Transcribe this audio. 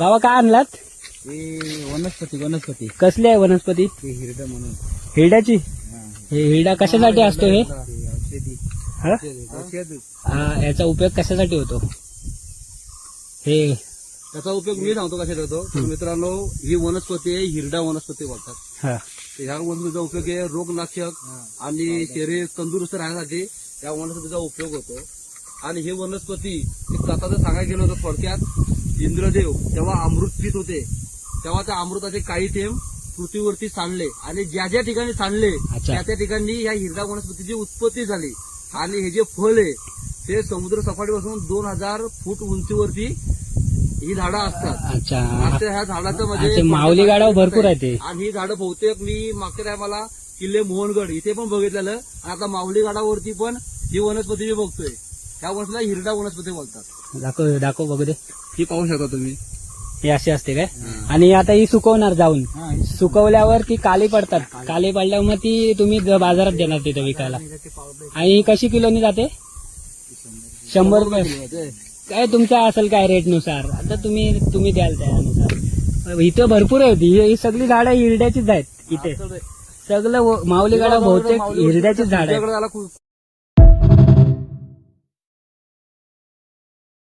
बाबा काय आणलात? हे वनस्पती वनस्पती. कसली आहे वनस्पती? ते हिरड म्हणून. हिरड्याची? हे. हिरडा कशासाठी असतो हे? ते औषधी. हा? औषध. हा, याचा उपयोग कशासाठी होतो? हे त्याचा उपयोग मी सांगतो कशासाठी होतो? तर मित्रांनो ही वनस्पती आहे हिरडा वनस्पती बोलतात. हा. तर ह्या वनस्पतीचा उपयोग आहे रोगनाशक आणि शरीर तंदुरुस्त राहण्यासाठी या वनस्पतीचा उपयोग होतो. आणि हे वनस्पती एक कथा जर सांगायला गेलं होतं थोडक्यात इंद्रदेव जेव्हा अमृत पित होते. तेव्हा त्या अमृताचे काही थेंब पृथ्वीवरती सांडले आणि ज्या ज्या ठिकाणी सांडले. त्या त्या ठिकाणी या हिरडा वनस्पतीची उत्पत्ती झाली. आणि हे जे फळ आहे ते समुद्र सपाटीपासून दोन हजार फूट उंचीवरती ही झाडं असतात. अच्छा. आता ह्या झाडाचं म्हणजे माऊली गाडावर भरपूर आहे. आणि ही झाडं बहुतेक मी मागच्या टायमाला किल्ले मोहनगड इथे पण बघितलेलं. आणि आता माऊली गाडावरती पण ही वनस्पती मी बघतोय. त्या वनस्पतीला हिरडा वनस्पती बोलतात. दाखव दाखव बघू दे. ही पाहू शकता तुम्ही. हे असे असते काय? आणि आता ही सुकवणार जाऊन. सुकवल्यावर ती काली पडतात. काली. पडल्यावर मग ती तुम्ही ज- बाजारात देणार तिथे विकायला. आणि ही कशी किलोनी जाते? शंभर रुपये. काय तुमच्या असेल काय रेटनुसार आता तुम्ही तुम्ही द्याल त्यानुसार. इथं भरपूर आहे होती ही सगळी झाडं हिरड्याचीच आहेत इथे. सगळं. व- माऊली गाडा बहुतेक हिरड्याचीच झाड आहे तुमच्याकडे त्याला खूप.